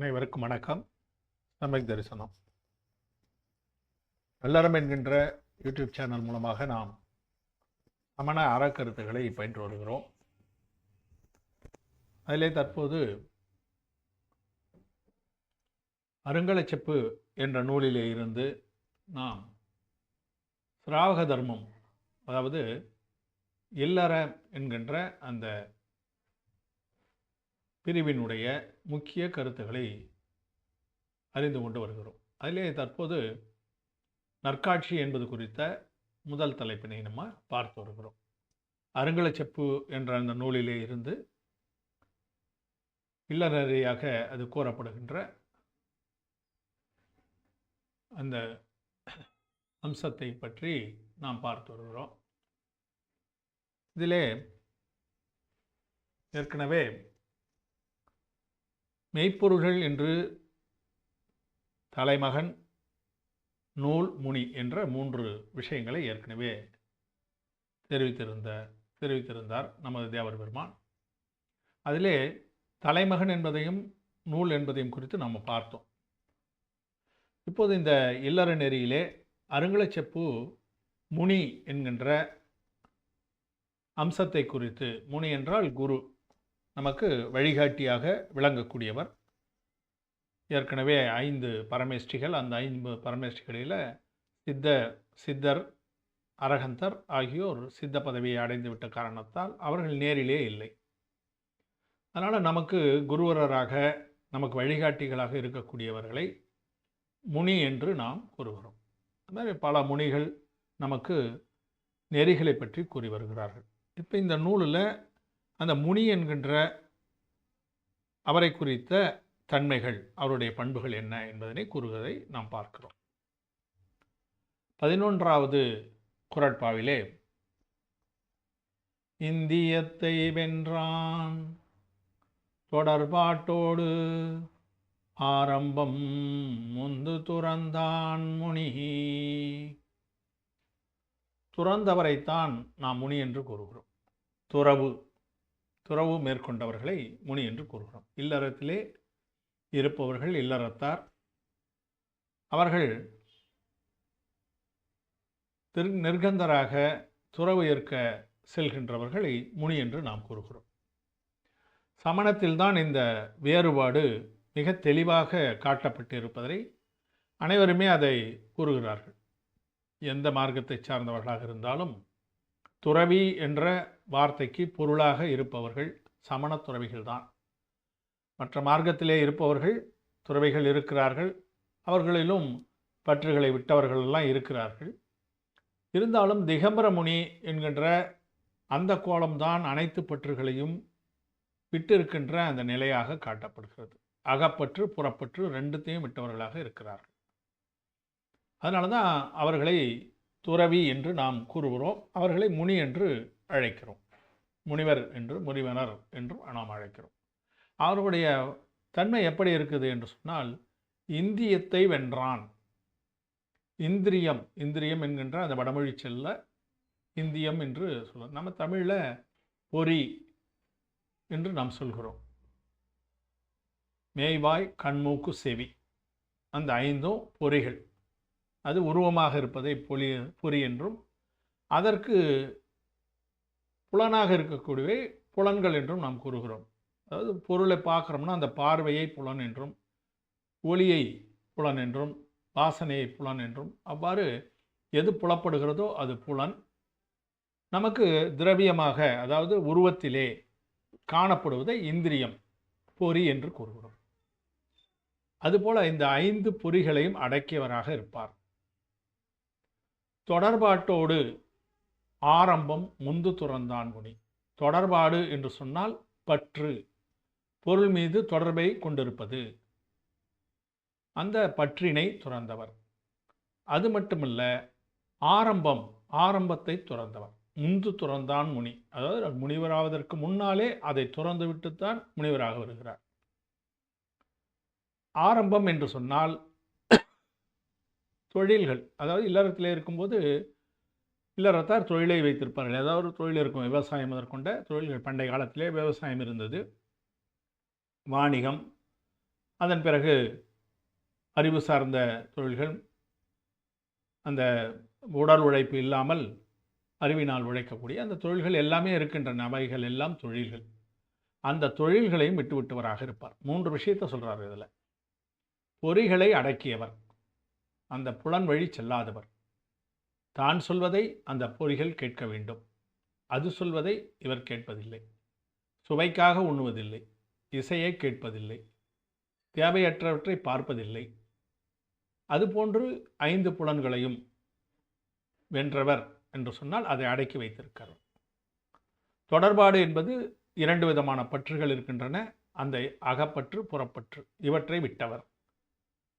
அனைவருக்கும் வணக்கம். சமக் தரிசனம். எல்லாரும் என்கின்ற யூடியூப் சேனல் மூலமாக நாம் சமண அறக்கருத்துக்களை பயின்று வருகிறோம். அதிலே தற்போது அருங்கலச்செப்பு என்ற நூலிலே இருந்து நாம் சிராவக தர்மம் அதாவது இல்லற என்கின்ற அந்த பிரிவினுடைய முக்கிய கருத்துக்களை அறிந்து கொண்டு வருகிறோம். அதிலே தற்போது நற்காட்சி என்பது குறித்த முதல் தலைப்பினை நம்ம பார்த்து வருகிறோம். அருங்கலச்செப்பு என்ற அந்த நூலிலே இருந்து இல்லறறியாக அது கூறப்படுகின்ற அந்த அம்சத்தை பற்றி நாம் பார்த்து வருகிறோம். இதிலே ஏற்கனவே மெய்ப்பொருள்கள் என்று தலைமகன் நூல் முனி என்ற மூன்று விஷயங்களை ஏற்கனவே தெரிவித்திருந்த தெரிவித்திருந்தார் நமது தேவர் பெருமான். அதிலே தலைமகன் என்பதையும் நூல் என்பதையும் குறித்து நாம் பார்த்தோம். இப்போது இந்த இல்லற நெறியிலே அருங்கலச்செப்பு முனி என்கின்ற அம்சத்தை குறித்து முனி என்றால் குரு. நமக்கு வழிகாட்டியாக விளங்கக்கூடியவர். ஏற்கனவே ஐந்து பரமேஷ்டிகள் அந்த ஐந்து பரமேஷ்டிகளில் சித்த சித்தர் அரகந்தர் ஆகியோர் சித்த பதவியை அடைந்துவிட்ட காரணத்தால் அவர்கள் நேரிலே இல்லை. அதனால் நமக்கு குருவரராக நமக்கு வழிகாட்டிகளாக இருக்கக்கூடியவர்களை முனி என்று நாம் கூறுகிறோம். அது மாதிரி பல முனிகள் நமக்கு நெறிகளை பற்றி கூறி வருகிறார்கள். இப்போ இந்த நூலில் அந்த முனி என்கின்ற அவரை குறித்த தன்மைகள் அவருடைய பண்புகள் என்ன என்பதனை கூறுவதை நாம் பார்க்கிறோம். பதினொன்றாவது குரட்பாவிலே இந்தியத்தை வென்றான் தொடர்பாட்டோடு ஆரம்பம் முந்து துறந்தான் முனி. துறந்தவரைத்தான் நாம் முனி என்று கூறுகிறோம். துறவு. துறவு மேற்கொண்டவர்களை முனி என்று கூறுகிறோம். இல்லறத்திலே இருப்பவர்கள் இல்லறத்தார். அவர்கள் திரு நிர்கந்தராக துறவு ஏற்க செல்கின்றவர்களை முனி என்று நாம் கூறுகிறோம். சமணத்தில்தான் இந்த வேறுபாடு மிக தெளிவாக காட்டப்பட்டு இருப்பதை அனைவருமே அதை கூறுகிறார்கள். எந்த மார்க்கத்தை சார்ந்தவர்களாக இருந்தாலும் துறவி என்ற வார்த்தைக்கு பொருளாக இருப்பவர்கள் சமண துறவிகள்தான். மற்ற மார்க்கத்திலே இருப்பவர்கள் துறவிகள் இருக்கிறார்கள். அவர்களிலும் பற்றுகளை விட்டவர்கள் எல்லாம் இருக்கிறார்கள். இருந்தாலும் திகம்பர முனி என்கின்ற அந்த கோலம்தான் அனைத்து பற்றுகளையும் விட்டிருக்கின்ற அந்த நிலையாக காட்டப்படுகிறது. அகப்பற்று புறப்பற்று ரெண்டுத்தையும் விட்டவர்களாக இருக்கிறார்கள். அதனால தான் அவர்களை துறவி என்று நாம் கூறுகிறோம். அவர்களை முனி என்று அழைக்கிறோம். முனிவர் என்று முனிவனர் என்றும் நாம் அழைக்கிறோம். அவர்களுடைய தன்மை எப்படி இருக்குது என்று சொன்னால் இந்தியத்தை வென்றான். இந்திரியம் இந்திரியம் என்கின்ற அந்த வடமொழி செல்ல இந்தியம் என்று சொல்லுவோம் நம்ம தமிழில் பொறி என்று நாம் சொல்கிறோம். மேய்வாய் கண்மூக்கு செவி. அந்த ஐந்தும் பொறிகள். அது உருவமாக இருப்பதை பொலி பொறி என்றும். அதற்கு புலனாக இருக்கக்கூடியவை புலன்கள் என்றும் நாம் கூறுகிறோம். அதாவது பொருளை பார்க்குறோம்னா அந்த பார்வையை புலன் என்றும் ஒளியை புலன் என்றும் வாசனையை புலன் என்றும் அவ்வாறு எது புலப்படுகிறதோ அது புலன். நமக்கு திரவியமாக அதாவது உருவத்திலே காணப்படுவதை இந்திரியம் பொறி என்று கூறுகிறோம். அதுபோல் இந்த ஐந்து பொறிகளையும் அடக்கியவராக இருப்பார். தொடர்பாட்டோடு ஆரம்பம் முந்து துறந்தான் முனி தொடர்பாடு என்று சொன்னால் பற்று. பொருள் மீது தொடர்பை கொண்டிருப்பது. அந்த பற்றினை துறந்தவர். அது மட்டுமல்ல ஆரம்பம் ஆரம்பத்தை துறந்தவர். முந்து துறந்தான் முனி. அதாவது முனிவராவதற்கு முன்னாலே அதை துறந்து விட்டுத்தான் முனிவராக வருகிறார். ஆரம்பம் என்று சொன்னால் தொழில்கள். அதாவது இல்லறத்திலே இருக்கும்போது இல்லறத்தார் தொழிலை வைத்திருப்பார்கள் ஏதாவது ஒரு தொழில் இருக்கும் விவசாயம் முதற்கொண்ட தொழில்கள். பண்டைய காலத்திலே விவசாயம் இருந்தது. வாணிகம். அதன் பிறகு அறிவு சார்ந்த தொழில்கள். அந்த உடல் உழைப்பு இல்லாமல் அறிவினால் உழைக்கக்கூடிய அந்த தொழில்கள் எல்லாமே இருக்கின்றன. அவைகள் எல்லாம் தொழில்கள். அந்த தொழில்களையும் விட்டுவிட்டவராக இருப்பார். மூன்று விஷயத்தை சொல்கிறார் இதில். பொறிகளை அடக்கியவர். அந்த புலன் வழி செல்லாதவர். தான் சொல்வதை அந்த பொறிகள் கேட்க வேண்டும். அது சொல்வதை இவர் கேட்பதில்லை. சுவைக்காக உண்ணுவதில்லை. இசையை கேட்பதில்லை. தேவையற்றவற்றை பார்ப்பதில்லை. அதுபோன்று ஐந்து புலன்களையும் வென்றவர் என்று சொன்னால் அதை அடக்கி வைத்திருக்கிறார். தொடர்பாடு என்பது இரண்டு விதமான பற்றுகள் இருக்கின்றன. அந்த அகப்பற்று புறப்பற்று இவற்றை விட்டவர்.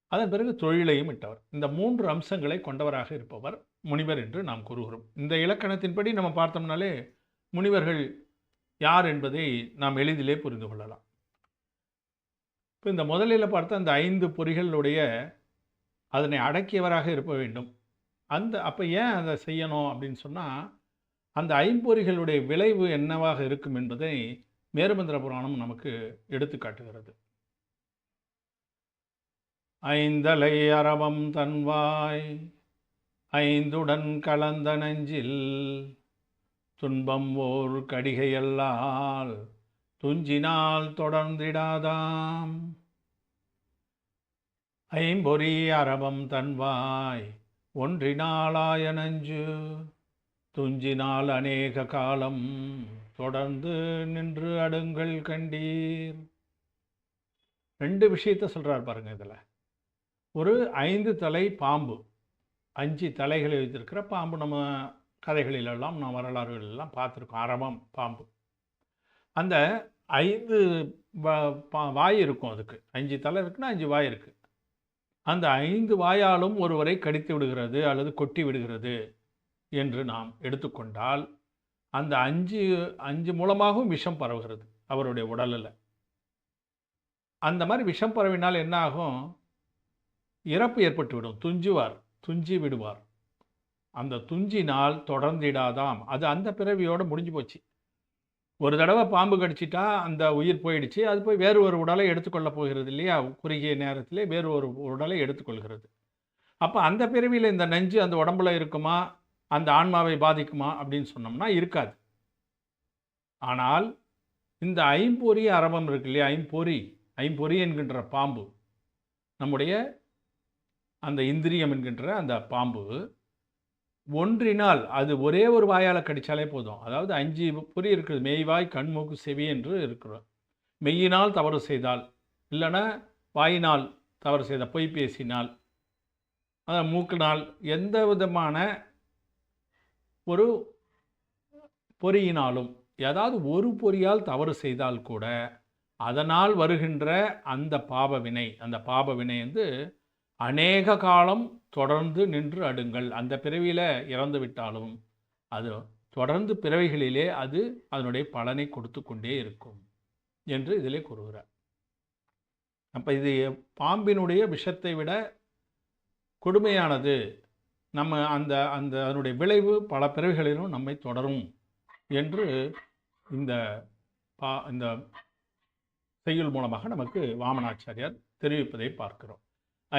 அதன் பிறகு தொழிலையும் விட்டவர் இந்த மூன்று அம்சங்களை கொண்டவராக இருப்பவர். முனிவர் என்று நாம் கூறுகிறோம். இந்த இலக்கணத்தின்படி நம்ம பார்த்தோம்னாலே முனிவர்கள் யார் என்பதை நாம் எளிதிலே புரிந்து கொள்ளலாம். இப்போ இந்த முதலில் பார்த்த அந்த ஐந்து பொறிகளுடைய அதனை அடக்கியவராக இருக்க வேண்டும். அந்த அப்போ ஏன் அதை செய்யணும் அப்படின்னு சொன்னால் அந்த ஐம்பொறிகளுடைய விளைவு என்னவாக இருக்கும் என்பதை மேருமந்திர புராணம் நமக்கு எடுத்து காட்டுகிறது. ஐந்தலை அரவம் தன்வாய் ஐந்துடன் கலந்த நெஞ்சில் துன்பம் ஓர் கடிகையல்லால் துஞ்சினால் தொடர்ந்திடாதாம். ஐம்பொறி அரபம் தன்வாய் ஒன்றினாலாய நஞ்சு துஞ்சினால் அநேக காலம் தொடர்ந்து நின்று அடுங்கள் கண்டீர். ரெண்டு விஷயத்த சொல்கிறார் பாருங்கள் இதில். ஒரு ஐந்து தலை பாம்பு. அஞ்சு தலைகளை வைத்திருக்கிற பாம்பு. நம்ம கதைகளிலெல்லாம் நம்ம வரலாறுகளெல்லாம் பார்த்துருக்கோம். அரவம் பாம்பு. அந்த ஐந்து வாய் இருக்கும் அதுக்கு. அஞ்சு தலை இருக்குன்னா அஞ்சு வாய் இருக்குது அந்த ஐந்து வாயாலும் ஒருவரை கடித்து விடுகிறது அல்லது கொட்டி விடுகிறது என்று நாம் எடுத்துக்கொண்டால் அந்த அஞ்சு அஞ்சு மூலமாகவும் விஷம் பரவுகிறது அவருடைய உடலில். அந்த மாதிரி விஷம் பரவினால் என்ன ஆகும்? இறப்பு ஏற்பட்டுவிடும். துஞ்சுவார். துஞ்சி விடுவார். அந்த துஞ்சினால் தொடர்ந்திடாதாம். அது அந்த பிறவியோடு முடிஞ்சு போச்சு. ஒரு தடவை பாம்பு கடிச்சிட்டா அந்த உயிர் போயிடுச்சு. அது போய் வேறு ஒரு உடலை எடுத்துக்கொள்ள போகிறது இல்லையா? குறுகிய நேரத்திலே வேறு ஒரு உடலை எடுத்துக்கொள்கிறது. அப்போ அந்த பிறவியில் இந்த நஞ்சு அந்த உடம்புல இருக்குமா? அந்த ஆன்மாவை பாதிக்குமா? அப்படின்னு சொன்னோம்னா இருக்காது. ஆனால் இந்த ஐம்பொறி அரவம் இருக்கு இல்லையா? ஐம்பொறி ஐம்பொறி என்கின்ற பாம்பு நம்முடைய அந்த இந்திரியம் என்கின்ற அந்த பாம்பு ஒன்றினால் அது ஒரே ஒரு வாயால் கடித்தாலே போதும். அதாவது அஞ்சு பொறி இருக்குது. மெய்வாய் கண்மூக்கு செவி என்று இருக்கிறோம் மெய்யினால் தவறு செய்தால் இல்லைன்னா வாயினால் தவறு செய்த பொய் பேசினால் மூக்கினால் எந்த விதமான ஒரு பொறியினாலும் ஏதாவது ஒரு பொறியால் தவறு செய்தால் கூட அதனால் வருகின்ற அந்த பாப வினை அந்த பாப வினை வந்து அநேக காலம் தொடர்ந்து நின்று அடுங்கள். அந்த பிறவியில் இறந்து விட்டாலும் அது தொடர்ந்து பிறவிகளிலே அது அதனுடைய பலனை கொடுத்து கொண்டே இருக்கும் என்று இதிலே கூறுகிறார். அப்போ இது பாம்பினுடைய விஷத்தை விட கொடுமையானது. நம்ம அந்த அந்த அதனுடைய விளைவு பல பிறவிகளிலும் நம்மை தொடரும் என்று இந்த பா இந்த செய்யுள் மூலமாக நமக்கு வாமனாச்சாரியார் தெரிவிப்பதை பார்க்கிறோம்.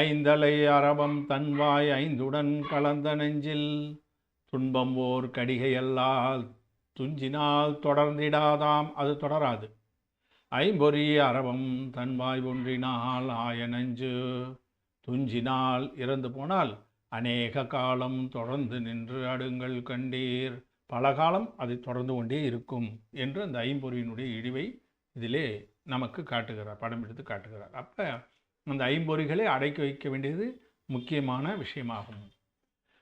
ஐந்தலை அரவம் தன்வாய் ஐந்துடன் கலந்த நெஞ்சில் துன்பம் ஓர் கடிகையல்லால் துஞ்சினால் தொடர்ந்திடாதாம் அது தொடராது. ஐம்பொறி அரவம் தன்வாய் ஒன்றினால் ஆய நெஞ்சு துஞ்சினால் இறந்து போனால் அநேக காலம் தொடர்ந்து நின்று அடுங்கள் கண்டீர். பல காலம் அது தொடர்ந்து கொண்டே இருக்கும் என்று அந்த ஐம்பொறியினுடைய இழிவை இதிலே நமக்கு காட்டுகிறார் படம் எடுத்து காட்டுகிறார். அப்போ அந்த ஐம்பொறிகளை அடக்கி வைக்க வேண்டியது முக்கியமான விஷயமாகும்.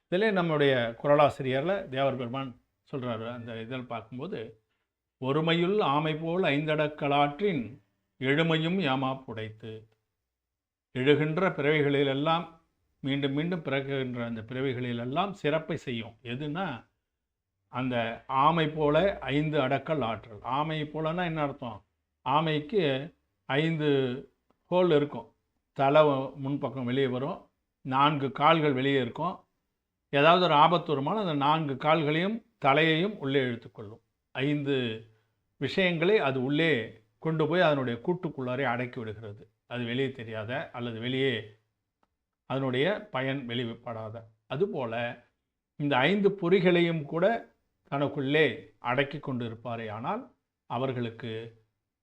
இதில் நம்முடைய குரலாசிரியரில் தேவர் பெருமான் சொல்கிறாரு அந்த இதில் பார்க்கும்போது ஒருமையுள் ஆமை போல் ஐந்தடக்கலாற்றின் எழுமையும் யாமா புடைத்து. எழுகின்ற பிறவைகளிலெல்லாம் மீண்டும் மீண்டும் பிறகுகின்ற அந்த பிறவைகளிலெல்லாம் சிறப்பை செய்யும். எதுனா அந்த ஆமை போல ஐந்து அடக்கல் ஆற்றல். ஆமை போலன்னா என்ன அர்த்தம்? ஆமைக்கு ஐந்து கோல் இருக்கும். தலை முன்பக்கம் வெளியே வரும். நான்கு கால்கள் வெளியே இருக்கும். ஏதாவது ஒரு ஆபத்து வருமானம் அந்த நான்கு கால்களையும் தலையையும் உள்ளே இழுத்துக்கொள்ளும் ஐந்து விஷயங்களை அது உள்ளே கொண்டு போய் அதனுடைய கூட்டுக்குள்ளாரே அடக்கி விடுகிறது. அது வெளியே தெரியாத அல்லது வெளியே அதனுடைய பயன் வெளிப்படாத. அதுபோல் இந்த ஐந்து பொறிகளையும் கூட தனக்குள்ளே அடக்கி கொண்டு இருப்பாரே ஆனால் அவர்களுக்கு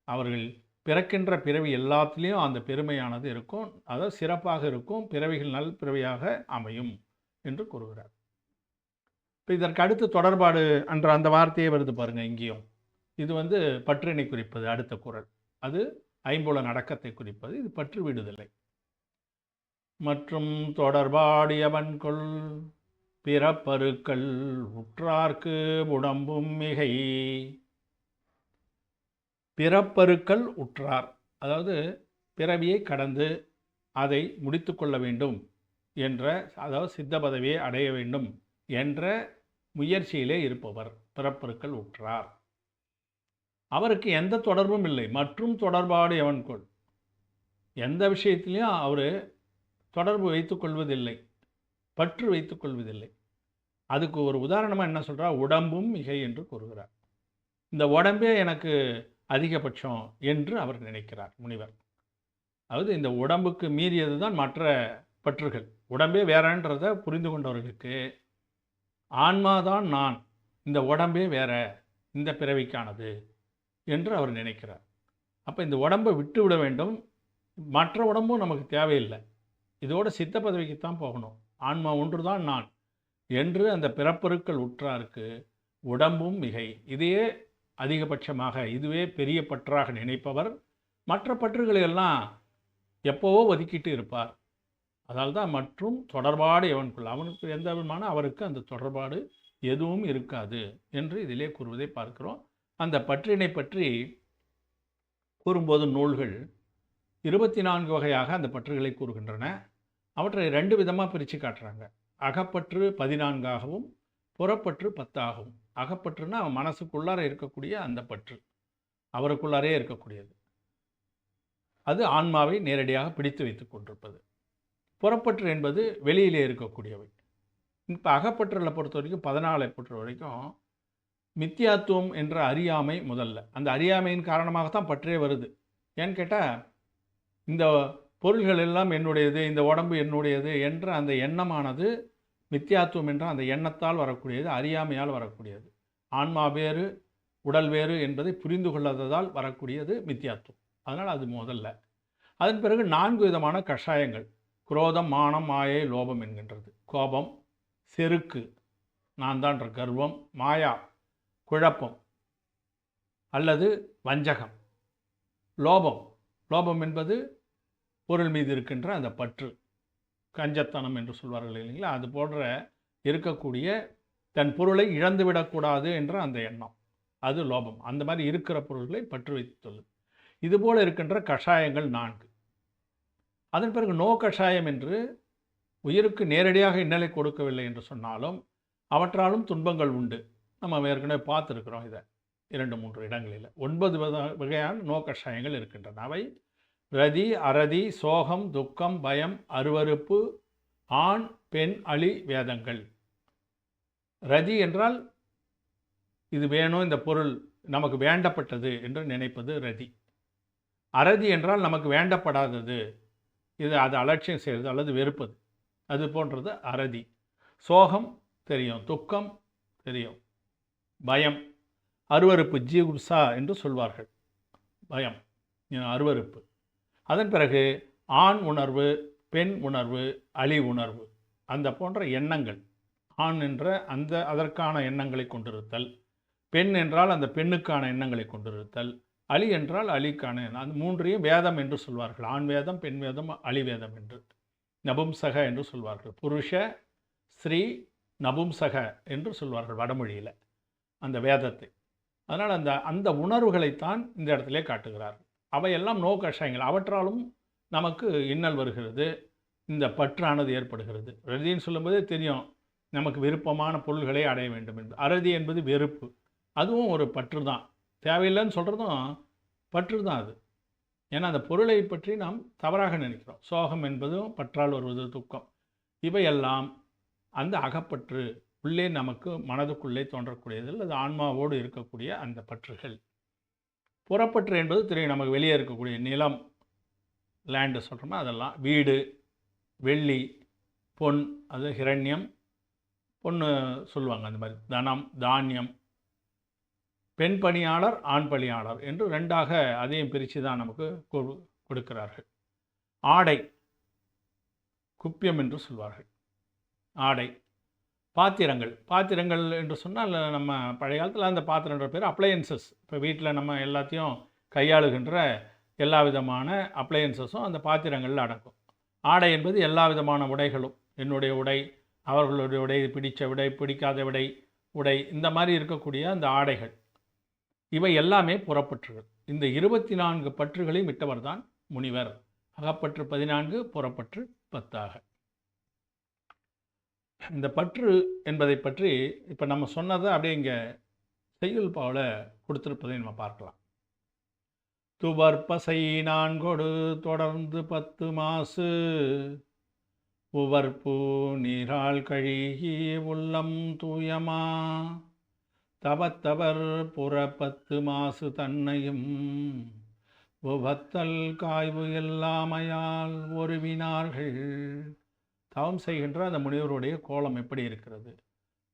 அவர்கள் பிறக்கின்ற பிறவி எல்லாத்துலேயும் அந்த பெருமையானது இருக்கும். அதாவது சிறப்பாக இருக்கும். பிறவிகள் நல் பிறவியாக அமையும் என்று கூறுகிறார். இப்போ இதற்கு அடுத்து தொடர்பாடு என்ற அந்த வார்த்தையே வருது பாருங்கள் இங்கேயும். இது வந்து பற்றினை குறிப்பது அடுத்த குரல். அது ஐம்புல நடக்கத்தை குறிப்பது. இது பற்று விடுதலை. மற்றும் தொடர்பாடியவன் கொள் பிறப்பருக்கள் உற்றார்க்கு உடம்பும் மிகை. பிறப்பருக்கள் உற்றார். அதாவது பிறவியை கடந்து அதை முடித்து கொள்ள வேண்டும் என்ற அதாவது சித்த பதவியை அடைய வேண்டும் என்ற முயற்சியிலே இருப்பவர். பிறப்பருக்கள் உற்றார். அவருக்கு எந்த தொடர்பும் இல்லை. மற்றும் தொடர்பாடு எவன்கொள் எந்த விஷயத்திலையும் அவர் தொடர்பு வைத்துக்கொள்வதில்லை பற்று வைத்துக்கொள்வதில்லை அதுக்கு ஒரு உதாரணமாக என்ன சொல்கிறார் உடம்பும் மிகை என்று கூறுகிறார். இந்த உடம்பே எனக்கு அதிகபட்சம் என்று அவர் நினைக்கிறார் முனிவர். அதாவது இந்த உடம்புக்கு மீறியது தான் மற்ற பற்றுகள். உடம்பே வேறன்றதை புரிந்து கொண்டவர்களுக்கு ஆன்மாதான் நான் இந்த உடம்பே வேற இந்த பிறவிக்கானது என்று அவர் நினைக்கிறார். அப்போ இந்த உடம்பை விட்டு விட வேண்டும். மற்ற உடம்பும் நமக்கு தேவையில்லை. இதோட சித்த பதவிக்குத்தான் போகணும். ஆன்மா ஒன்று தான் நான் என்று அந்த பிறப்பொருட்கள் உற்றாருக்கு உடம்பும் மிகை. இதையே அதிகபட்சமாக இதுவே பெரிய பற்றாக நினைப்பவர். மற்ற பற்றுகளை எல்லாம் எப்போவோ ஒதுக்கிட்டு இருப்பார். அதால் தான் மற்றும் தொடர்பாடு எவனுக்குள்ள அவனுக்கு எந்த விதமான அவருக்கு அந்த தொடர்பாடு எதுவும் இருக்காது என்று இதிலே கூறுவதை பார்க்கிறோம். அந்த பற்றினை பற்றி கூறும்போது நூல்கள் இருபத்தி நான்கு வகையாக அந்த பற்றுகளை கூறுகின்றன. அவற்றை ரெண்டு விதமாக பிரித்து காட்டுறாங்க. அகப்பற்று பதினான்காகவும் புறப்பற்று பத்தாகவும். அகப்பற்றுனா அவன் மனசுக்குள்ளார இருக்கக்கூடிய அந்த பற்று. அவருக்குள்ளாரே இருக்கக்கூடியது. அது ஆன்மாவை நேரடியாக பிடித்து வைத்து கொண்டிருப்பது. புறப்பற்று என்பது வெளியிலே இருக்கக்கூடியவை. இப்போ அகப்பற்றுகளை பொறுத்த வரைக்கும் பதினாலை பொறுத்த வரைக்கும் மித்தியாத்துவம் என்ற அறியாமை முதல்ல. அந்த அறியாமையின் காரணமாகத்தான் பற்றே வருது. ஏன்னு கேட்டால் இந்த பொருள்கள் எல்லாம் என்னுடையது இந்த உடம்பு என்னுடையது என்ற அந்த எண்ணமானது நித்தியாத்துவம் என்ற அந்த எண்ணத்தால் வரக்கூடியது அறியாமையால் வரக்கூடியது. ஆன்மா வேறு உடல் வேறு என்பதை புரிந்து கொள்ளாததால் வரக்கூடியது மித்தியாத்துவம். அதனால் அது முதல்ல. அதன் பிறகு நான்கு விதமான கஷாயங்கள். குரோதம் மானம் மாயை லோபம் என்கின்றது. கோபம் செருக்கு நான் தான் கர்வம் மாயா குழப்பம் அல்லது வஞ்சகம். லோபம். லோபம் என்பது பொருள் மீது இருக்கின்ற அந்த பற்று. கஞ்சத்தனம் என்று சொல்வார்கள் இல்லைங்களா? அது போன்ற இருக்கக்கூடிய தன் பொருளை இழந்துவிடக்கூடாது என்ற அந்த எண்ணம். அது லோபம். அந்த மாதிரி இருக்கிற பொருள்களை பற்று வைத்துள்ளது. இதுபோல் இருக்கின்ற கஷாயங்கள் நான்கு. அதன் பிறகு நோ கஷாயம் என்று உயிருக்கு நேரடியாக இன்னலை கொடுக்கவில்லை என்று சொன்னாலும் அவற்றாலும் துன்பங்கள் உண்டு. நம்ம ஏற்கனவே பார்த்துருக்குறோம் இதை. இரண்டு மூன்று இடங்களில். ஒன்பது வகையான நோ கஷாயங்கள் இருக்கின்றன. அவை ரதி அரதி சோகம் துக்கம் பயம் அருவருப்பு ஆண் பெண் அழி வேதங்கள். ரதி என்றால் இது வேணும் இந்த பொருள் நமக்கு வேண்டப்பட்டது என்று நினைப்பது ரதி. அரதி என்றால் நமக்கு வேண்டப்படாதது. இது அது அலட்சியம் செய்கிறது அல்லது வெறுப்பது. அது போன்றது அரதி. சோகம் தெரியும் துக்கம் தெரியும் பயம். அருவருப்பு ஜீகுப்சா என்று சொல்வார்கள். பயம் அருவருப்பு. அதன் பிறகு ஆண் உணர்வு பெண் உணர்வு அழி உணர்வு அந்த போன்ற எண்ணங்கள். ஆண் என்ற அந்த அதற்கான எண்ணங்களை கொண்டிருத்தல் பெண் என்றால் அந்த பெண்ணுக்கான எண்ணங்களை கொண்டிருத்தல் அலி என்றால் அலிக்கான அந்த மூன்றையும் வேதம் என்று சொல்வார்கள். ஆண் வேதம் பெண் வேதம் அலி வேதம் என்று. நபும்சக என்று சொல்வார்கள். புருஷ ஸ்ரீ நபும்சக என்று சொல்வார்கள் வடமொழியில் அந்த வேதத்தை. அதனால் அந்த அந்த உணர்வுகளைத்தான் இந்த இடத்துல காட்டுகிறார்கள். அவையெல்லாம் நோ கஷாயங்கள். அவற்றாலும் நமக்கு இன்னல் வருகிறது. இந்த பற்றானது ஏற்படுகிறது. ரதின்னு சொல்லும்போதே தெரியும். நமக்கு விருப்பமான பொருள்களை அடைய வேண்டும் என்று அறுதி என்பது வெறுப்பு. அதுவும் ஒரு பற்று தான். தேவையில்லைன்னு சொல்கிறதும் பற்று தான் அது. ஏன்னா அந்த பொருளை பற்றி நாம் தவறாக நினைக்கிறோம். சோகம் என்பதும் பற்றால் வருவது துக்கம். இவையெல்லாம் அந்த அகப்பற்று உள்ளே நமக்கு மனதுக்குள்ளே தோன்றக்கூடியது அல்லது ஆன்மாவோடு இருக்கக்கூடிய அந்த பற்றுகள். புறப்பற்று என்பது தெரியும் நமக்கு வெளியே இருக்கக்கூடிய நிலம் லேண்டு சொல்கிறோமோ அதெல்லாம். வீடு வெள்ளி பொன் அது ஹிரண்யம். பொண்ணு சொல்லுவாங்க அந்த மாதிரி. தனம் தானியம். பெண் பணியாளர் ஆண் பணியாளர் என்று ரெண்டாக அதையும் பிரித்து தான் நமக்கு கொடு- கொடுக்கிறார்கள். ஆடை குப்பியம் என்று சொல்வார்கள். ஆடை பாத்திரங்கள். பாத்திரங்கள் என்று சொன்னால் நம்ம பழைய காலத்தில் அந்த பாத்திரன்ற பேர் அப்ளையன்சஸ் இப்போ வீட்டில் நம்ம எல்லாத்தையும் கையாளுகின்ற எல்லா விதமான அப்ளையன்சஸும் அந்த பாத்திரங்களில் அடங்கும். ஆடை என்பது எல்லா விதமான உடைகளும். என்னுடைய உடை அவர்களுடைய உடை பிடித்த உடை பிடிக்காத உடை உடை இந்த மாதிரி இருக்கக்கூடிய அந்த ஆடைகள். இவை எல்லாமே புறப்பற்றுகள். இந்த இருபத்தி நான்கு பற்றுகளையும் விட்டவர் தான் முனிவர். அகப்பற்று பதினான்கு புறப்பற்று பத்தாக. இந்த பற்று என்பதை பற்றி இப்போ நம்ம சொன்னதை அப்படியே இங்கே செய்யுள் பாவில் கொடுத்துருப்பதை நம்ம பார்க்கலாம். துவர்பசை நான்கொடு தொடர்ந்து பத்து மாசு. உவர்பு நீரால் கழுகி உள்ளம் தூயமா. தவத்தவர் புற பத்து மாசு தன்னையும். உபத்தல் காய்வு எல்லாமையால் ஒருவினார்கள். தவம் செய்கின்ற அந்த முனிவருடைய கோலம் எப்படி இருக்கிறது?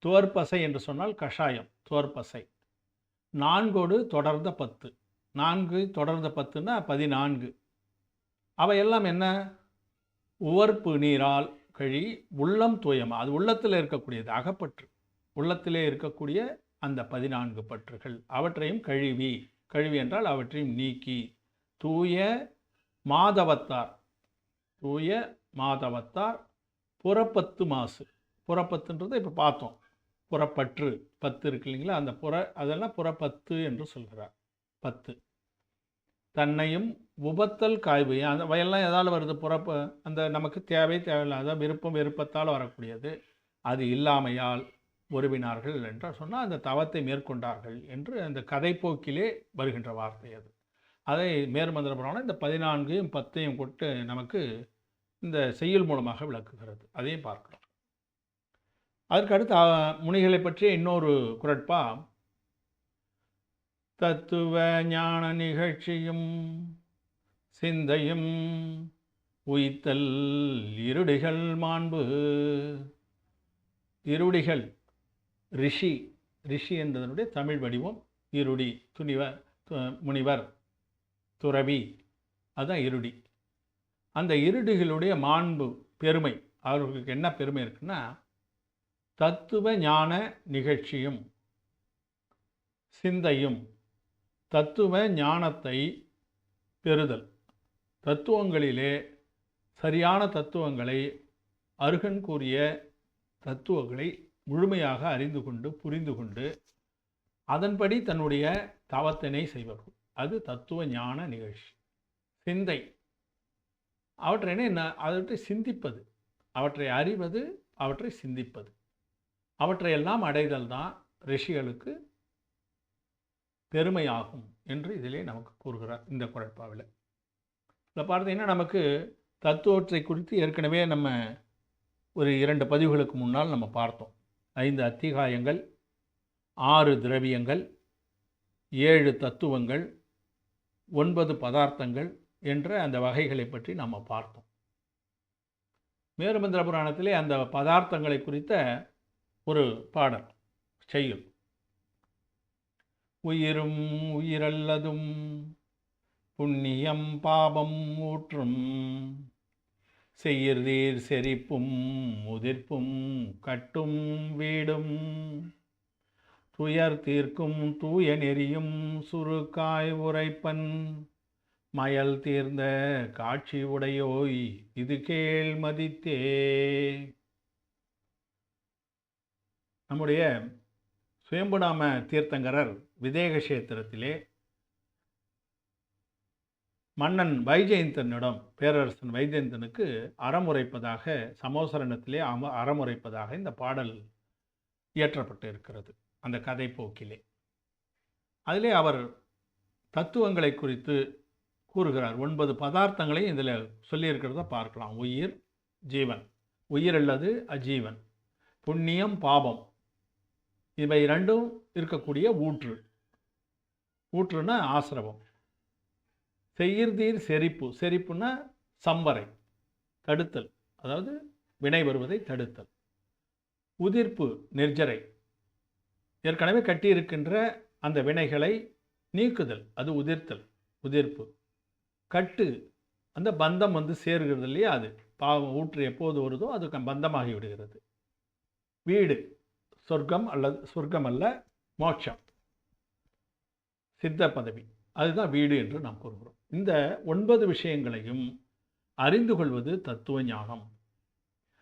துவர்பசை என்று சொன்னால் கஷாயம் துவர்பசை நான்கோடு தொடர்ந்த பத்து. நான்கு தொடர்ந்த பத்துன்னா பதினான்கு. அவையெல்லாம் என்ன? உவர்ப்பு நீரால் கழி உள்ளம் தூயமா? அது உள்ளத்தில் இருக்கக்கூடியது அகப்பற்று. உள்ளத்திலே இருக்கக்கூடிய அந்த பதினான்கு பற்றுகள் அவற்றையும் கழுவி. கழுவி என்றால் அவற்றையும் நீக்கி. தூய மாதவத்தார். தூய மாதவத்தார் புறப்பத்து மாசு. புறப்பத்துன்றதை இப்போ பார்த்தோம். புறப்பற்று பத்து இருக்கு இல்லைங்களா? அந்த புற அதெல்லாம் புறப்பத்து என்று சொல்கிறார். பத்து. தன்னையும் உபத்தல் காய்வு அந்த வயல்லாம் எதால் வருது? புறப்ப அந்த நமக்கு தேவை தேவையில்லாத விருப்பம் விருப்பத்தால் வரக்கூடியது. அது இல்லாமையால் உருவினார்கள் என்றால் சொன்னால் அந்த தவத்தை மேற்கொண்டார்கள் என்று அந்த கதைப்போக்கிலே வருகின்ற வார்த்தை அது. அதை மேற்மந்திர புராணம் இந்த பதினான்கையும் பத்தையும் கொட்டு நமக்கு இந்த செய்யுள் மூலமாக விளக்குகிறது. அதையும் பார்க்கலாம். அதற்கு அடுத்து முனிகளை பற்றிய இன்னொரு குரட்பா தத்துவ ஞான நிகழ்ச்சியும் சிந்தையும் உய்த்தல் இருடிகள் மாண்பு. இருடிகள் ரிஷி ரிஷி என்பதனுடைய தமிழ் வடிவம் இருடி துணிவர் து- முனிவர் துறவி அதுதான் இருடி. அந்த இருடிகளுடைய மாண்பு பெருமை அவர்களுக்கு என்ன பெருமை இருக்குன்னா தத்துவ ஞான நிகழ்ச்சியும் சிந்தையும் தத்துவ ஞானத்தை பெறுதல். தத்துவங்களிலே சரியான தத்துவங்களை அருகன் கூறிய தத்துவங்களை முழுமையாக அறிந்து கொண்டு புரிந்து கொண்டு அதன்படி தன்னுடைய தவத்தினை செய்வார்கள் அது தத்துவ ஞான நிகழ்ச்சி. சிந்தை. அவற்றை என்ன அவற்றை சிந்திப்பது. அவற்றை அறிவது அவற்றை சிந்திப்பது. அவற்றையெல்லாம் அடைதல் தான் ரிஷிகளுக்கு பெருமையாகும் என்று இதிலே நமக்கு கூறுகிறார் இந்த குரட்பாவில். இதில் பார்த்தீங்கன்னா நமக்கு தத்துவத்தை குறித்து ஏற்கனவே நம்ம ஒரு இரண்டு பதிவுகளுக்கு முன்னால் நம்ம பார்த்தோம். ஐந்து அத்திகாயங்கள் ஆறு திரவியங்கள் ஏழு தத்துவங்கள் ஒன்பது பதார்த்தங்கள் என்ற அந்த வகைகளை பற்றி நம்ம பார்த்தோம். மேருமந்திர புராணத்திலே அந்த பதார்த்தங்களை குறித்த ஒரு பாடல் செய்யுள். உயிரும் உயிரல்லதும் புண்ணியம் பாபம் ஊற்றும் செய்யீர் செரிப்பும் முதிர்ப்பும் கட்டும் வீடும். துயர் தீர்க்கும் தூய நெறியும் சுருக்காய் உரைப்பன் மயல் தீர்ந்த காட்சி உடையோய் இது கேள் மதித்தே. நம்முடைய சுயம்புநாம தீர்த்தங்கரர் விதேக கஷேத்திரத்திலே மன்னன் வைஜெயந்தனிடம் பேரரசன் வைஜெயந்தனுக்கு அறமுரைப்பதாக சமோசரணத்திலே அம அறமுரைப்பதாக இந்த பாடல் இயற்றப்பட்டு இருக்கிறது அந்த கதை போக்கிலே அதிலே அவர் தத்துவங்களை குறித்து கூறுகிறார். ஒன்பது பதார்த்தங்களையும் இதில் சொல்லியிருக்கிறத பார்க்கலாம். உயிர் ஜீவன். உயிர் அல்லது அஜீவன். புண்ணியம் பாபம். இவை இரண்டும் இருக்கக்கூடிய ஊற்று. ஊற்றுனா ஆசிரவம் செய்யிர்தீர் செரிப்பு. செரிப்புன்னா சம்பரை தடுத்தல். அதாவது வினை வருவதை தடுத்தல். உதிர்ப்பு நிர்ஜரை. ஏற்கனவே கட்டியிருக்கின்ற அந்த வினைகளை நீக்குதல். அது உதிர்த்தல் உதிர்ப்பு. கட்டு அந்த பந்தம் வந்து சேர்கிறது இல்லையா அது? பாவம் ஊற்று எப்போது வருதோ அது க- பந்தமாகி விடுகிறது. வீடு சொர்க்கம் அல்லது சொர்க்கம் அல்ல மோட்சம். சித்த பதவி. அதுதான் வீடு என்று நாம் கூறுகிறோம். இந்த ஒன்பது விஷயங்களையும் அறிந்து கொள்வது தத்துவ ஞானம்.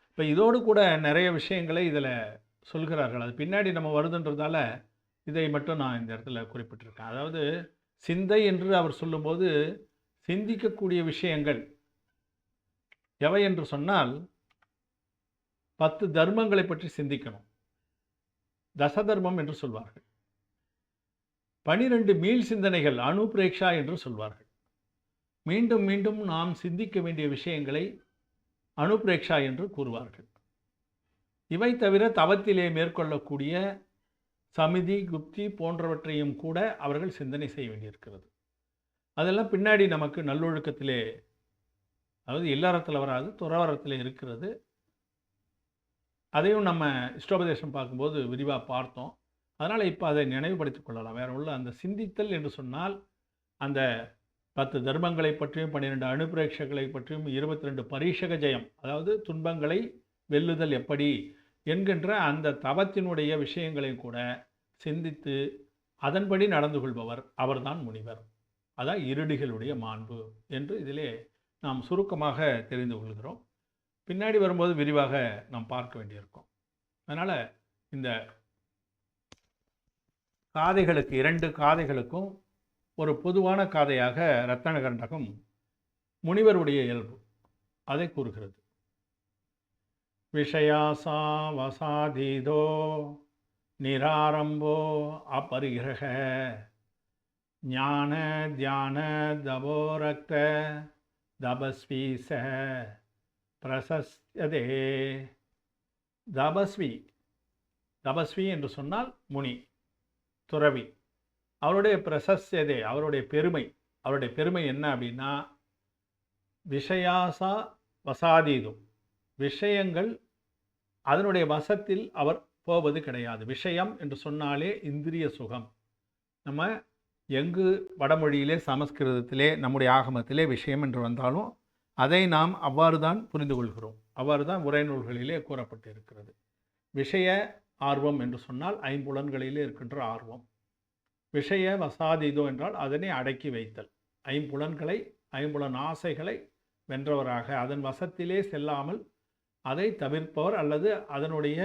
இப்போ இதோடு கூட நிறைய விஷயங்களை இதில் சொல்கிறார்கள். அது பின்னாடி நம்ம வருதுன்றதால இதை மட்டும் நான் இந்த இடத்துல குறிப்பிட்டிருக்கேன். அதாவது சிந்தை என்று அவர் சொல்லும்போது சிந்திக்கக்கூடிய விஷயங்கள் எவை என்று சொன்னால் பத்து தர்மங்களை பற்றி சிந்திக்கணும். தசதர்மம் என்று சொல்வார்கள். பனிரெண்டு மீள் சிந்தனைகள் அனுபிரேக்ஷா என்று சொல்வார்கள். மீண்டும் மீண்டும் நாம் சிந்திக்க வேண்டிய விஷயங்களை அனுபிரேக்ஷா என்று கூறுவார்கள். இவை தவிர தவத்திலே மேற்கொள்ளக்கூடிய சமிதி குப்தி போன்றவற்றையும் கூட அவர்கள் சிந்தனை செய்ய வேண்டியிருக்கிறது. அதெல்லாம் பின்னாடி நமக்கு நல்லொழுக்கத்திலே அதாவது எல்லாரத்தில் வராது துறவரத்தில் இருக்கிறது. அதையும் நம்ம இஷ்டோபதேசம் பார்க்கும்போது விரிவாக பார்த்தோம். அதனால் இப்போ அதை நினைவுபடுத்திக் கொள்ளலாம். வேற உள்ள அந்த சிந்தித்தல் என்று சொன்னால் அந்த பத்து தர்மங்களை பற்றியும் பன்னிரெண்டு அணுபிரேட்சங்களை பற்றியும் இருபத்தி ரெண்டு பரீஷக ஜெயம் அதாவது துன்பங்களை வெல்லுதல் எப்படி என்கின்ற அந்த தவத்தினுடைய விஷயங்களையும் கூட சிந்தித்து அதன்படி நடந்து கொள்பவர் அவர்தான் முனிவர். அதான் இருடிகளுடைய மாண்பு என்று இதிலே நாம் சுருக்கமாக தெரிந்து கொள்கிறோம். பின்னாடி வரும்போது விரிவாக நாம் பார்க்க வேண்டியிருக்கும். அதனால் இந்த காதைகளுக்கு இரண்டு காதைகளுக்கும் ஒரு பொதுவான காதையாக ரத்தன கண்டகம் முனிவருடைய இயல்பு. அதை கூறுகிறது. விஷயாசா வசாதீதோ நிராரம்போ அபரிகிரக ஞான தியான தபோரக்த தபஸ்வீச பிரசஸ்யதே. தபஸ்வி தபஸ்வி என்று சொன்னால் முனி துறவி. அவருடைய பிரசஸ்யதே அவருடைய பெருமை. அவருடைய பெருமை என்ன அப்படின்னா விஷயாசா வசாதீதும். விஷயங்கள் அதனுடைய வசத்தில் அவர் போவது கிடையாது. விஷயம் என்று சொன்னாலே இந்திரிய சுகம். நம்ம எங்கு வடமொழியிலே சமஸ்கிருதத்திலே நம்முடைய ஆகமத்திலே விஷயம் என்று வந்தாலும் அதை நாம் அவ்வாறு தான் புரிந்து கொள்கிறோம். அவ்வாறு தான் உரைநூல்களிலே கூறப்பட்டு இருக்கிறது விஷய ஆர்வம் என்று சொன்னால் ஐம்புலன்களிலே இருக்கின்ற ஆர்வம். விஷய வசாதிதோ என்றால் அதனை அடக்கி வைத்தல். ஐம்புலன்களை ஐம்புலன் ஆசைகளை வென்றவராக அதன் வசத்திலே செல்லாமல் அதை தவிர்ப்பவர் அல்லது அதனுடைய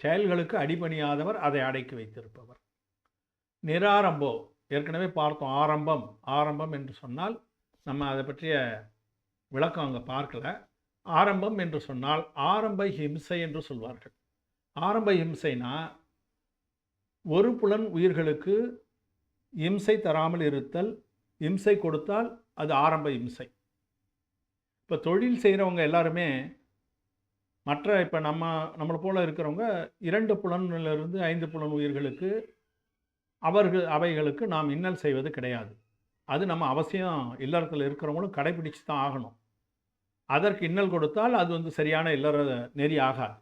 செயல்களுக்கு அடிபணியாதவர் அதை அடக்கி வைத்திருப்பவர். நிராரம்போ ஏற்கனவே பார்த்தோம் ஆரம்பம் ஆரம்பம் என்று சொன்னால் நம்ம அதை பற்றிய விளக்கம் அங்கே பார்க்கல. ஆரம்பம் என்று சொன்னால் ஆரம்ப ஹிம்சை என்று சொல்வார்கள். ஆரம்ப ஹிம்சைனா ஒரு புலன் உயிர்களுக்கு இம்சை தராமல் இருத்தல் இம்சை கொடுத்தால் அது ஆரம்ப இம்சை இப்போ தொழில் செய்கிறவங்க எல்லாருமே மற்ற இப்போ நம்ம நம்மளை போல் இருக்கிறவங்க இரண்டு புலனிலிருந்து ஐந்து புலன் உயிர்களுக்கு அவர்கள் அவைகளுக்கு நாம் இன்னல் செய்வது கிடையாது. அது நம்ம அவசியம் இல்லறத்தில் இருக்கிறவங்களும் கடைபிடிச்சு தான் ஆகணும். அதற்கு இன்னல் கொடுத்தால் அது வந்து சரியான இல்லற நெறி ஆகாது.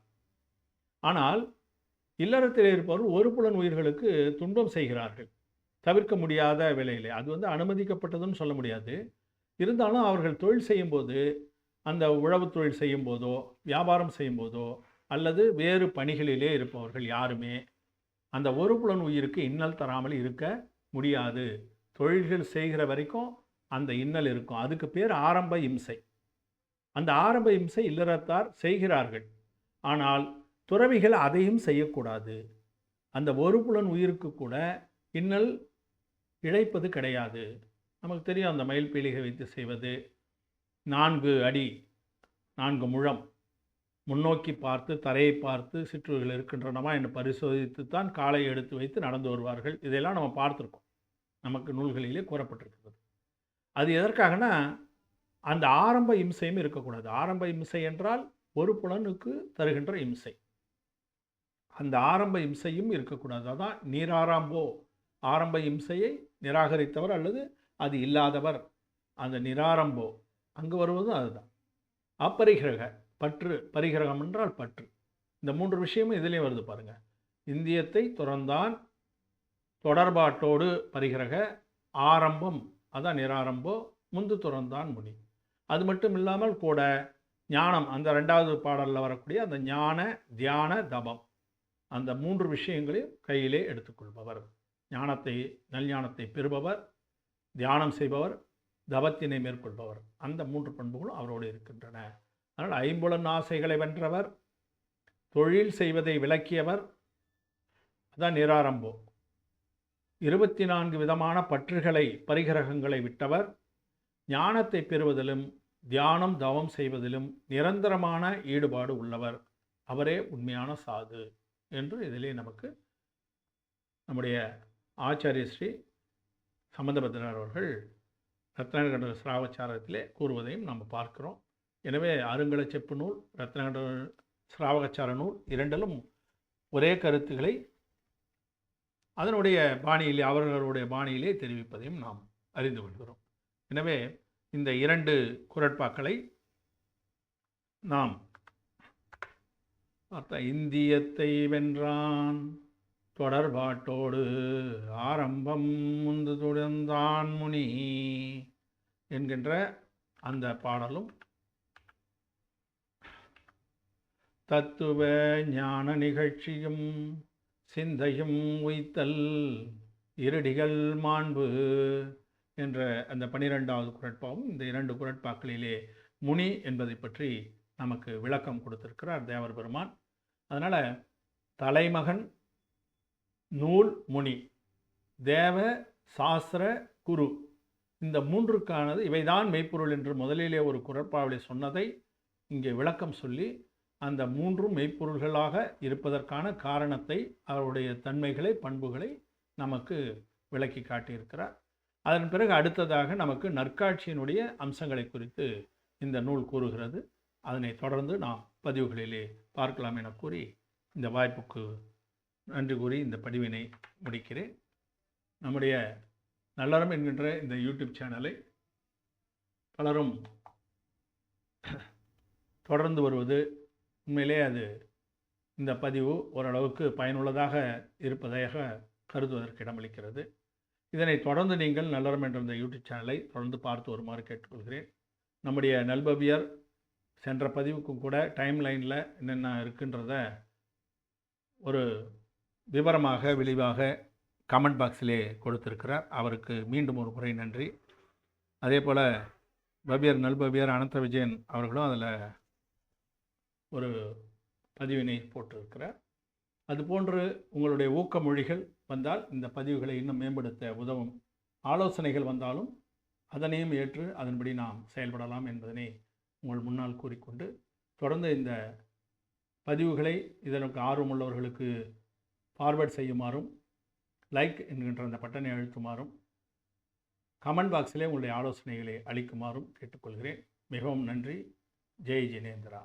ஆனால் இல்லறத்தில் இருப்பவர் ஒரு புலன் உயிர்களுக்கு துன்பம் செய்கிறார்கள். தவிர்க்க முடியாத விலையிலே அது வந்து அனுமதிக்கப்பட்டதுன்னு சொல்ல முடியாது. இருந்தாலும் அவர்கள் தொழில் செய்யும்போது அந்த உழவு தொழில் செய்யும்போதோ வியாபாரம் செய்யும்போதோ அல்லது வேறு பணிகளிலே இருப்பவர்கள் யாருமே அந்த ஒரு புலன் உயிருக்கு இன்னல் தராமல் இருக்க முடியாது. தொழில்கள் செய்கிற வரைக்கும் அந்த இன்னல் இருக்கும். அதுக்கு பேர் ஆரம்ப இம்சை. அந்த ஆரம்ப இம்சை இல்லறத்தார் செய்கிறார்கள். ஆனால் துறவிகள் அதையும் செய்யக்கூடாது. அந்த ஒரு புலன் உயிருக்கு கூட இன்னல் இழைப்பது கிடையாது. நமக்கு தெரியும் அந்த மயில் பீலிகை வைத்து செய்வது நான்கு அடி நான்கு முழம். முன்னோக்கி பார்த்து தரையை பார்த்து சிற்றுகள் இருக்கின்றனமா என்று பரிசோதித்து தான் காலை எடுத்து வைத்து நடந்து வருவார்கள். இதையெல்லாம் நம்ம பார்த்துருக்கோம். நமக்கு நூல்களிலே கூறப்பட்டிருக்கிறது. அது எதற்காகனா அந்த ஆரம்ப இம்சையும் இருக்கக்கூடாது. ஆரம்ப இம்சை என்றால் ஒரு புலனுக்கு தருகின்ற இம்சை. அந்த ஆரம்ப இம்சையும் இருக்கக்கூடாது. அதான் நீராராம்போ. ஆரம்ப இம்சையை நிராகரித்தவர் அல்லது அது இல்லாதவர். அந்த நிராரம்போ. அங்கு வருவதும் அதுதான். அப்பரிகிரக பற்று பரிகிரகம் என்றால் பற்று. இந்த மூன்று விஷயமும் இதுலேயும் வருது பாருங்கள் இந்தியத்தை துறந்தான் தொடர்பாட்டோடு பரிகிரக ஆரம்பம் அதான் நிராரம்போ முந்து துறந்தான் முனி. அது மட்டும் இல்லாமல் கூட ஞானம் அந்த ரெண்டாவது பாடலில் வரக்கூடிய அந்த ஞான தியான தபம். அந்த மூன்று விஷயங்களையும் கையிலே எடுத்துக்கொள்பவர். ஞானத்தை நல்ஞானத்தை பெறுபவர் தியானம் செய்பவர் தபத்தினை மேற்கொள்பவர். அந்த மூன்று பண்புகளும் அவரோடு இருக்கின்றன. அதனால் ஐம்புலன் ஆசைகளை வென்றவர் தொழில் செய்வதை விளக்கியவர். அதான் நிராரம்போ. இருபத்தி நான்கு விதமான பற்றுகளை பரிகிரகங்களை விட்டவர். ஞானத்தை பெறுவதிலும் தியானம் தவம் செய்வதிலும் நிரந்தரமான ஈடுபாடு உள்ளவர். அவரே உண்மையான சாது என்று இதிலே நமக்கு நம்முடைய ஆச்சாரிய ஸ்ரீ சம்பந்தபத்திரர் அவர்கள் ரத்னகண்ட சிராவச்சாரத்திலே கூறுவதையும் நம்ம பார்க்கிறோம். எனவே அருங்கல செப்பு நூல் ரத்னகண்ட சிராவகச்சார நூல் இரண்டிலும் ஒரே கருத்துக்களை அதனுடைய பாணியிலே அவர்களுடைய பாணியிலே தெரிவிப்பதையும் நாம் அறிந்து கொள்கிறோம். எனவே இந்த இரண்டு குரட்பாக்களை நாம் பார்த்த இந்தியத்தை வென்றான் தொடர்பாட்டோடு ஆரம்பம் முந்து தொடர்ந்தான் முனி என்கின்ற அந்த பாடலும் தத்துவ ஞான நிகழ்ச்சியும் சிந்தையும் உய்த்தல் இருடிகள் மாண்பு என்ற அந்த பனிரெண்டாவது குரட்பாவும் இந்த இரண்டு குரட்பாக்களிலே முனி என்பதை பற்றி நமக்கு விளக்கம் கொடுத்திருக்கிறார் தேவர் பெருமான் அதனால் தலைமகன் நூல் முனி தேவ சாஸ்திர குரு இந்த மூன்றுக்கானது இவைதான் மெய்ப்பொருள் என்று முதலிலே ஒரு குரட்பாவளி சொன்னதை இங்கே விளக்கம் சொல்லி அந்த மூன்றும் மெய்ப்பொருள்களாக இருப்பதற்கான காரணத்தை அவருடைய தன்மைகளை பண்புகளை நமக்கு விளக்கி காட்டியிருக்கிறார். அதன் பிறகு அடுத்ததாக நமக்கு நற்காட்சியினுடைய அம்சங்களை குறித்து இந்த நூல் கூறுகிறது. அதனை தொடர்ந்து நாம் பதிவுகளிலே பார்க்கலாம் என கூறி இந்த வாய்ப்புக்கு நன்றி கூறி இந்த பதிவினை முடிக்கிறேன். நம்முடைய நல்லறம் என்கின்ற இந்த யூடியூப் சேனலை பலரும் தொடர்ந்து வருவது உண்மையிலே அது இந்த பதிவு ஓரளவுக்கு பயனுள்ளதாக இருப்பதாக கருதுவதற்கு இடமளிக்கிறது. இதனை தொடர்ந்து நீங்கள் நல்லறம் என்ற இந்த யூடியூப் சேனலை தொடர்ந்து பார்த்து வருமாறு கேட்டுக்கொள்கிறேன். நம்முடைய நல்பவியர் சென்ற பதிவுக்கும் கூட டைம் லைனில் என்னென்ன இருக்குன்றத ஒரு விவரமாக விளைவாக கமெண்ட் பாக்ஸிலே கொடுத்திருக்கிறார். அவருக்கு மீண்டும் ஒரு முறை நன்றி. அதே போல் பவியர் நல்பவியர் அனந்த விஜயன் அவர்களும் அதில் ஒரு பதிவினை போட்டிருக்கிறார். அதுபோன்று உங்களுடைய ஊக்க மொழிகள் வந்தால் இந்த பதிவுகளை இன்னும் மேம்படுத்த உதவும் ஆலோசனைகள் வந்தாலும் அதனையும் ஏற்று அதன்படி நாம் செயல்படலாம் என்பதனை உங்கள் முன்னால் கூறிக்கொண்டு தொடர்ந்து இந்த பதிவுகளை இதற்கு ஆர்வமுள்ளவர்களுக்கு ஃபார்வேர்ட் செய்யுமாறும் லைக் என்கின்ற அந்த பட்டனை அழுத்துமாறும் கமெண்ட் பாக்ஸிலே உங்களுடைய ஆலோசனைகளை அளிக்குமாறும் கேட்டுக்கொள்கிறேன். மிகவும் நன்றி. ஜெய் ஜினேந்திரா.